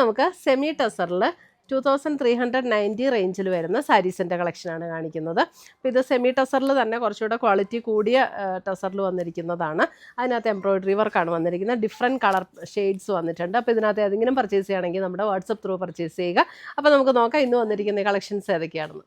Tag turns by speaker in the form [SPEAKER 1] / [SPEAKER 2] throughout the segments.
[SPEAKER 1] നമുക്ക് semi ടസറിൽ two thousand three hundred ninety റേഞ്ചിൽ വരുന്ന സാരീസിന്റെ കളക്ഷനാണ് കാണിക്കുന്നത്. അപ്പോൾ ഇത് സെമി ടസറിൽ തന്നെ കുറച്ചുകൂടെ ക്വാളിറ്റി കൂടിയ ടസറിൽ വന്നിരിക്കുന്നതാണ്. അതിനകത്ത് എംബ്രോയിഡറി വർക്കാണ് വന്നിരിക്കുന്നത്. ഡിഫറെന്റ് കളർ ഷെയ്ഡ്സ് വന്നിട്ടുണ്ട്. അപ്പോൾ ഇതിനകത്ത് ഏതെങ്കിലും പർച്ചേസ് ചെയ്യുകയാണെങ്കിൽ നമ്മുടെ വാട്സപ്പ് ത്രൂ പർച്ചേസ് ചെയ്യുക. അപ്പോൾ നമുക്ക് നോക്കാം ഇന്ന് വന്നിരിക്കുന്ന കളക്ഷൻസ് ഏതൊക്കെയാണെന്ന്.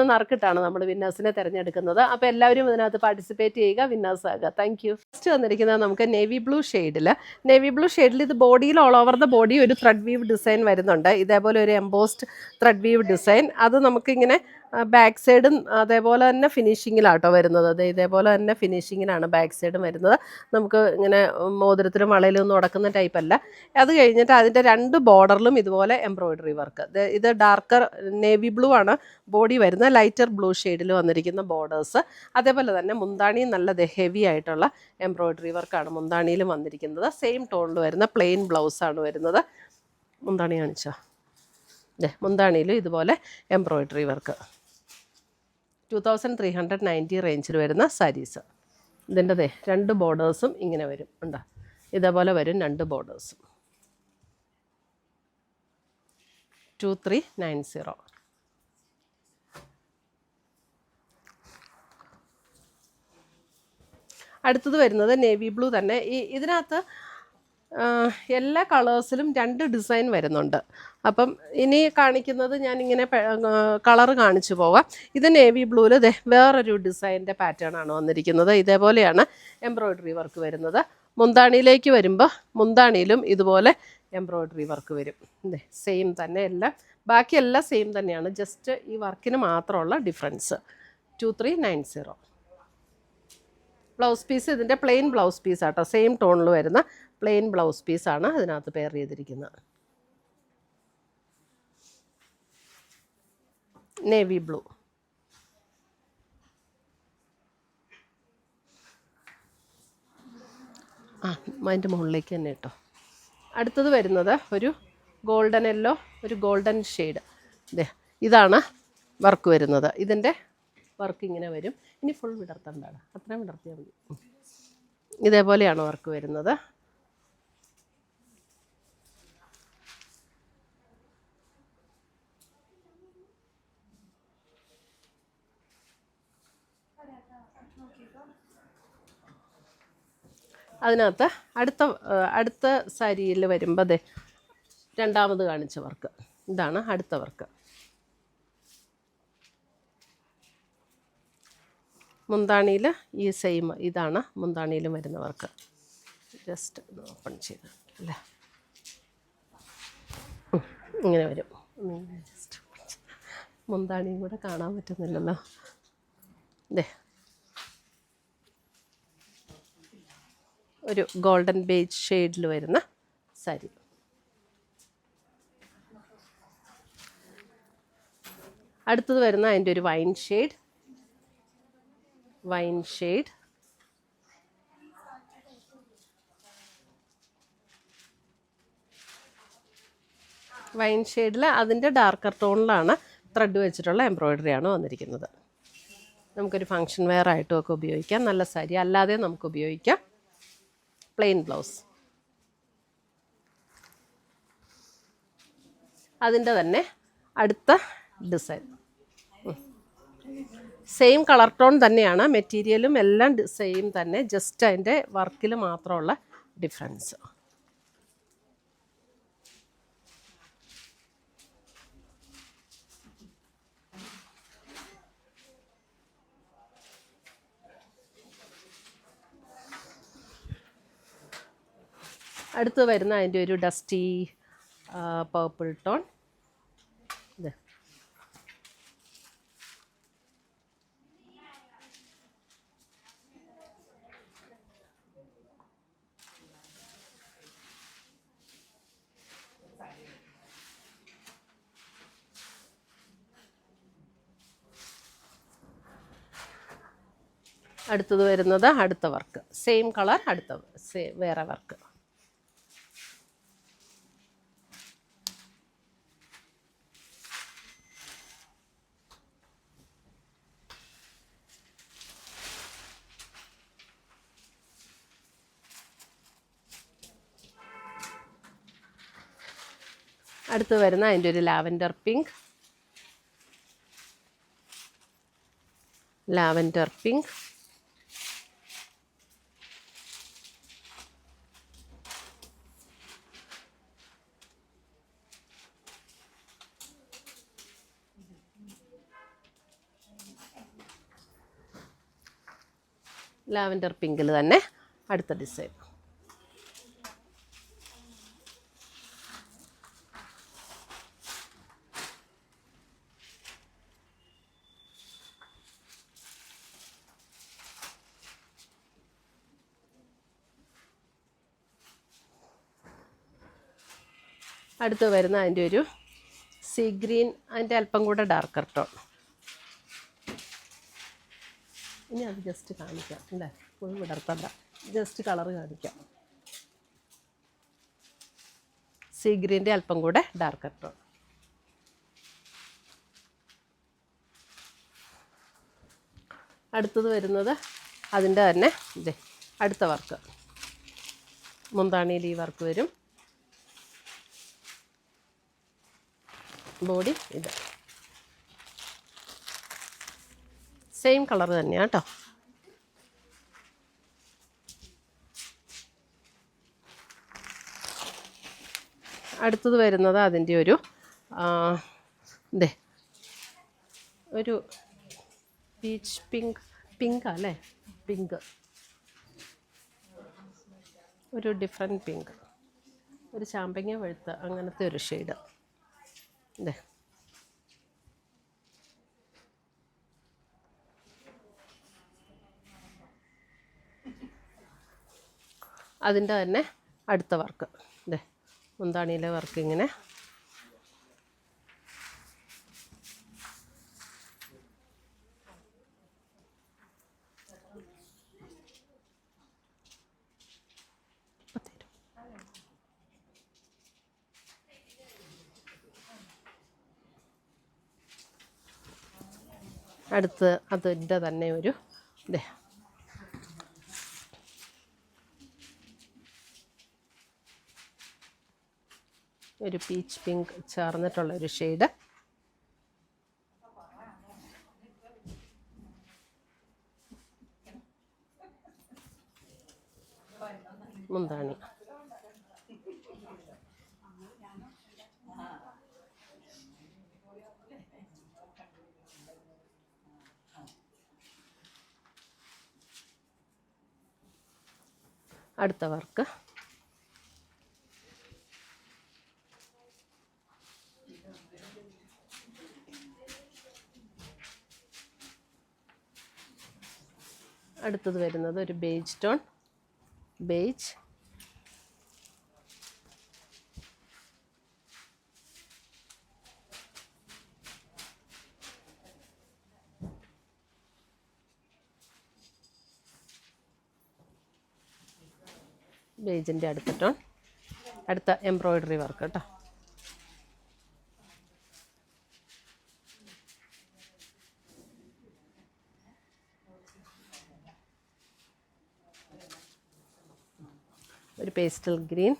[SPEAKER 1] നറുക്കിട്ടാണ് നമ്മൾ വിന്നേഴ്സിനെ തിരഞ്ഞെടുക്കുന്നത്. അപ്പോൾ എല്ലാവരും ഇതിനകത്ത് പാർട്ടിസിപ്പേറ്റ് ചെയ്യുക വിന്നേഴ്സ് ആകുക. താങ്ക് യു ഫസ്റ്റ് വന്നിരിക്കുന്നത് നമുക്ക് നേവി ബ്ലൂ ഷെയ്ഡിൽ നേവി ബ്ലൂ ഷെയ്ഡിൽ ഇത് ബോഡിയിൽ ഓൾ ഓവർ ദ ബോഡി ഒരു ത്രെഡ് വീവ് ഡിസൈൻ വരുന്നുണ്ട്. ഇതേപോലെ ഒരു എംബോസ്ഡ് ത്രെഡ് വീവ് ഡിസൈൻ അത് നമുക്കിങ്ങനെ ബാക്ക് സൈഡും അതേപോലെ തന്നെ ഫിനിഷിങ്ങിലാട്ടോ വരുന്നത്. അത് ഇതേപോലെ തന്നെ ഫിനിഷിങ്ങിലാണ് ബാക്ക് സൈഡും വരുന്നത്. നമുക്ക് ഇങ്ങനെ മോതിരത്തിലും വളയിലും ഒന്നും ഉടക്കുന്ന ടൈപ്പ് അല്ല. അത് കഴിഞ്ഞിട്ട് അതിന്റെ രണ്ട് ബോർഡറിലും ഇതുപോലെ എംബ്രോയിഡറി വർക്ക് ഇത് ഡാർക്കർ നേവി ബ്ലൂ ആണ് ബോഡി വരുന്നത് ലൈറ്റർ ബ്ലൂ ഷെയ്ഡിൽ വന്നിരിക്കുന്ന ബോർഡേഴ്സ് അതേപോലെ തന്നെ മുന്താണി നല്ല ഹെവി ആയിട്ടുള്ള എംബ്രോയിഡറി വർക്കാണ് മുന്താണിയിലും വന്നിരിക്കുന്നത്. സെയിം ടോണിൽ വരുന്ന പ്ലെയിൻ ബ്ലൗസാണ് വരുന്നത്. മുന്താണി കാണിച്ചോ? മുന്താണിയിലും ഇതുപോലെ embroidery work two thousand three hundred ninety റേഞ്ചിൽ വരുന്ന സാരീസ് ഇതിന്റെ അതെ രണ്ട് ബോർഡേഴ്സും ഇങ്ങനെ വരും. ഉണ്ടോ ഇതേപോലെ വരും രണ്ട് ബോർഡേഴ്സും ടു ത്രീ നയൻ സീറോ അടുത്തത് വരുന്നത് നേവി ബ്ലൂ തന്നെ. ഈ ഇതിനകത്ത് എല്ലാ കളേഴ്സിലും രണ്ട് ഡിസൈൻ വരുന്നുണ്ട്. അപ്പം ഇനി കാണിക്കുന്നത് ഞാനിങ്ങനെ കളറ് കാണിച്ചു പോവാം. ഇത് നേവി ബ്ലൂവിൽ വേറൊരു ഡിസൈന്റെ പാറ്റേൺ ആണ് വന്നിരിക്കുന്നത്. ഇതേപോലെയാണ് എംബ്രോയ്ഡറി വർക്ക് വരുന്നത്. മുന്താണിയിലേക്ക് വരുമ്പോൾ മുന്താണിയിലും ഇതുപോലെ എംബ്രോയ്ഡറി വർക്ക് വരും. സെയിം തന്നെ എല്ലാം ബാക്കിയെല്ലാം സെയിം തന്നെയാണ്. ജസ്റ്റ് ഈ വർക്കിന് മാത്രമുള്ള difference two three nine zero blouse piece ഇതിന്റെ പ്ലെയിൻ ബ്ലൗസ് പീസ് ആട്ടോ സെയിം ടോണിൽ വരുന്ന പ്ലെയിൻ ബ്ലൗസ് പീസാണ് അതിനകത്ത് പെയർ ചെയ്തിരിക്കുന്നത്. Navy blue. ആ അതിന്റെ മുകളിലേക്ക് തന്നെ കേട്ടോ. അടുത്തത് വരുന്നത് ഒരു ഗോൾഡൻ യെല്ലോ ഒരു ഗോൾഡൻ ഷെയ്ഡ്. ഇതേ ഇതാണ് വർക്ക് വരുന്നത്. ഇതിന്റെ വർക്ക് ഇങ്ങനെ വരും. ഇനി ഫുൾ വിടർത്തണ്ടാണ് അത്രയും വിടർത്തിയാൽ മതി. ഇതേപോലെയാണ് വർക്ക് വരുന്നത്. അതിനകത്ത് അടുത്ത അടുത്ത സാരിയിൽ വരുമ്പോൾ അതെ രണ്ടാമത് കാണിച്ച വർക്ക്. ഇതാണ് അടുത്ത വർക്ക്. മുന്താണിയിൽ ഈ സെയിം ഇതാണ് മുന്താണിയിലും വരുന്ന വർക്ക്. ജസ്റ്റ് ഓപ്പൺ ചെയ്ത് അല്ലേ? ഇങ്ങനെ വരും. ജസ്റ്റ് മുന്താണിയും കൂടെ കാണാൻ പറ്റുന്നില്ലല്ലോ. ദേ ഒരു ഗോൾഡൻ ബേജ് ഷെയ്ഡിൽ വരുന്ന സാരി. അടുത്തത് വരുന്ന അതിന്റെ ഒരു wine shade. Wine shade. Wine ഷെയ്ഡിൽ അതിന്റെ ഡാർക്കർ ടോണിലാണ് ത്രെഡ് വെച്ചിട്ടുള്ള എംബ്രോയ്ഡറി ആണ് വന്നിരിക്കുന്നത്. നമുക്കൊരു ഫങ്ഷൻ വെയർ ആയിട്ടും ഒക്കെ ഉപയോഗിക്കാം. നല്ല സാരി അല്ലാതെ നമുക്ക് ഉപയോഗിക്കാം. Plain blouse. അതിന്റെ തന്നെ അടുത്ത ഡിസൈൻ. സെയിം കളർ ടോൺ തന്നെയാണ് മെറ്റീരിയലും എല്ലാം സെയിം തന്നെ ജസ്റ്റ് അതിന്റെ വർക്കിൽ മാത്രമുള്ള ഡിഫറൻസ്. അടുത്ത് വരുന്ന അതിന്റെ ഒരു ഡസ്റ്റി പേർപ്പിൾ ടോൺ ഇത്. അടുത്തത് വരുന്നത് അടുത്ത വർക്ക് സെയിം കളർ അടുത്ത വേറെ വർക്ക് അടുത്ത് വരുന്ന അതിന്റെ ഒരു lavender pink. Lavender pink. Lavender പിങ്കിൽ തന്നെ അടുത്ത ഡിസൈൻ. അടുത്ത് വരുന്ന അതിന്റെ ഒരു സീ ഗ്രീൻ അതിന്റെ അല്പം കൂടെ ഡാർക്കർ ടോൺ ഇനി അത് ജസ്റ്റ് കാണിക്കാം അല്ലേ? ഫുൾ വിടർത്തണ്ട. ജസ്റ്റ് കളർ കാണിക്കാം. സീ ഗ്രീന്റെ അല്പം കൂടെ ഡാർക്കർ ടോൺ അടുത്തത് വരുന്നത് അതിന്റെ തന്നെ അടുത്ത വർക്ക് മുന്താണിയിൽ ഈ വർക്ക് വരും. ബോഡി ഇത്. സെയിം കളർ തന്നെയാണ് കേട്ടോ അടുത്തത് വരുന്നത് അതിന്റെ ഒരു ഇതേ ഒരു പീച്ച് പിങ്ക് പിങ്ക് അല്ലേ? പിങ്ക് ഒരു ഡിഫറെന്റ് പിങ്ക് ഒരു ചാമ്പങ്ങ വെളുത്ത അങ്ങനത്തെ ഒരു ഷെയ്ഡ് ഇതേ അതിന്റെ തന്നെ അടുത്ത വർക്ക്. ഇതേ മുന്താണിയിലെ വർക്ക് ഇങ്ങനെ. അടുത്ത് അതിന്റെ തന്നെ ഒരു ഇതേ ഒരു പീച്ച് പിങ്ക് ചേർന്നിട്ടുള്ള ഒരു ഷെയ്ഡ് മുന്താണി. അടുത്ത വർക്ക്. അടുത്തത് വരുന്നത് ഒരു ബേജ് ടോൺ ബേജ് ബേജിന്റെ അടുത്തിട്ടോ? അടുത്ത എംബ്രോയ്ഡറി വർക്ക് കേട്ടോ. ഒരു പേസ്റ്റൽ ഗ്രീൻ.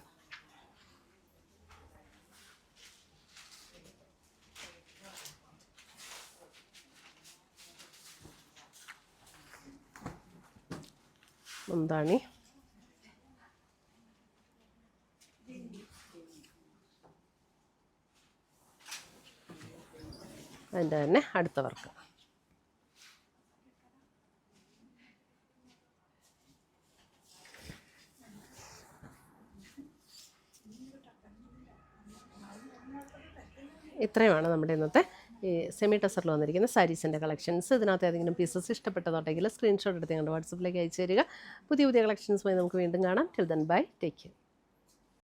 [SPEAKER 1] മുന്താണി. അതിന്റെ തന്നെ അടുത്ത വർക്ക്. ഇത്രയുമാണ് നമ്മുടെ ഇന്നത്തെ ഈ സെമി ടെസറിൽ വന്നിരിക്കുന്ന സാരീസിന്റെ കളക്ഷൻസ് ഇതിനകത്ത് ഏതെങ്കിലും പീസസ് ഇഷ്ടപ്പെട്ടതുണ്ടെങ്കിൽ സ്ക്രീൻഷോട്ട് എടുത്ത് ഞങ്ങളുടെ വാട്സപ്പിലേക്ക് അയച്ചു തരിക. പുതിയ പുതിയ കളക്ഷൻസുമായി നമുക്ക് വീണ്ടും കാണാം. Till then bye take care